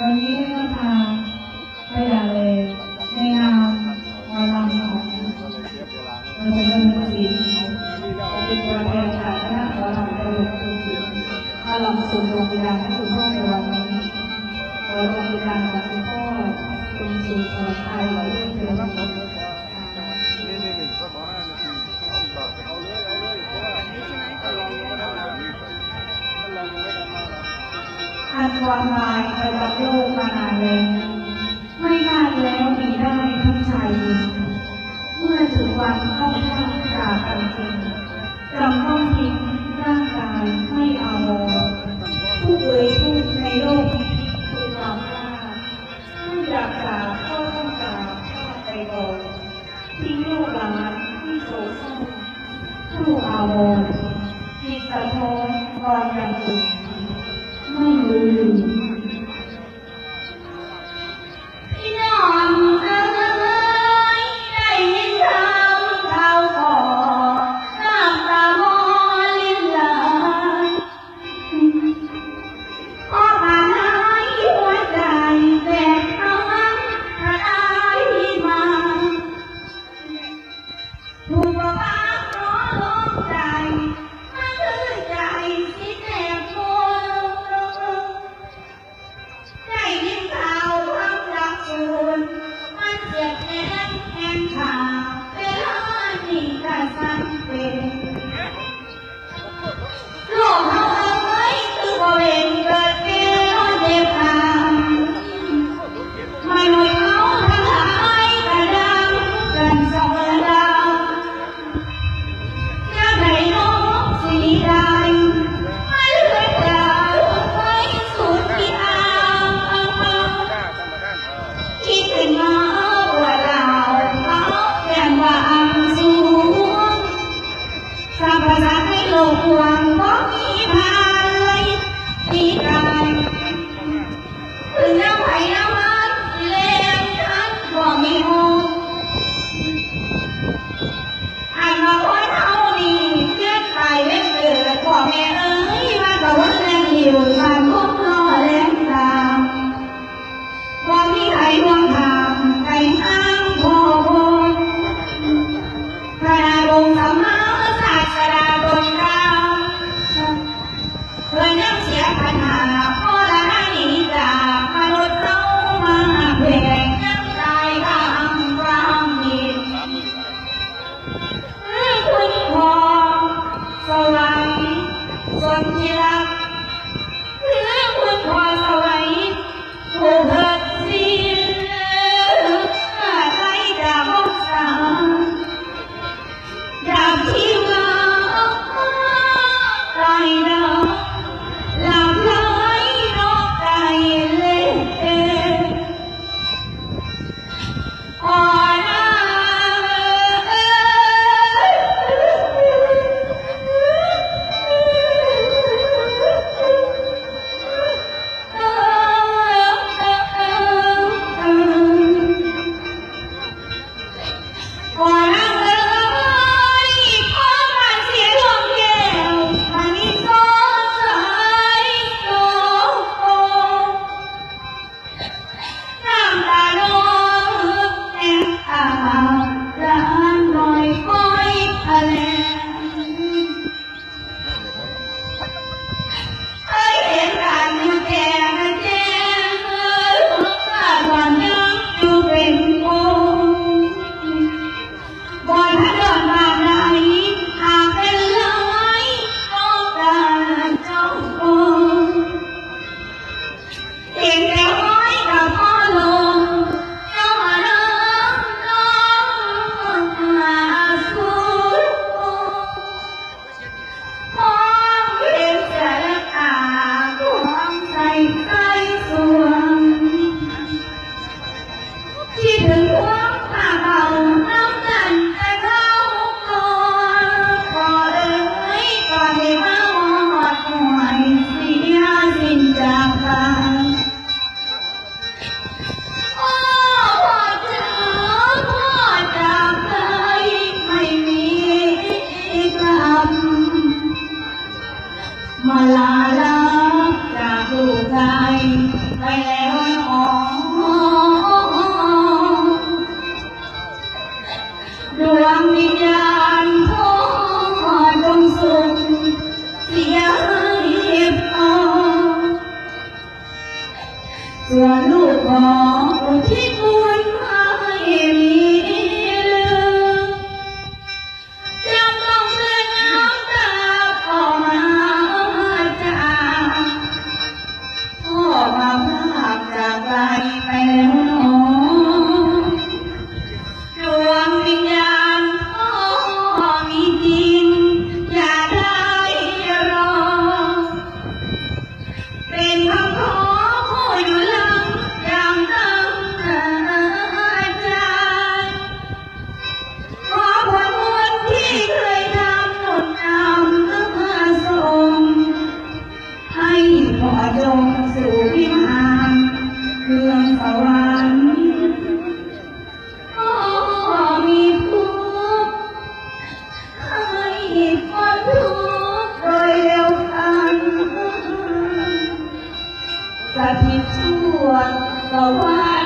วันนี้ก็มาพยาเลในงานวารามของอำเภอเมืองศรีเป็นตัวแทนจากคณะวารามตลกสุขีมาลำสู่ดวงวิญญาณ อันวางลายไปกับโลกมานานแล้วไม่นานแล้วมีได้ทั้งชายหญิงเมื่อถึงวันต้องพลาดจากกันจริงจำต้องทิ้งร่างกายไม่อาวรณ์ผู้เอ่ยพูดในโลกคือความพลาผู้อยากจากก็ต้องจากพลาไปก่อนทิ้งลูกหลานที่โศกเศร้าผู้อาวรณ์จิตสะท้อนรอยอย่างอื่น ไม่าลักจากลูกใจไปแล้วน้อง ชั่วสวรรค์ฉั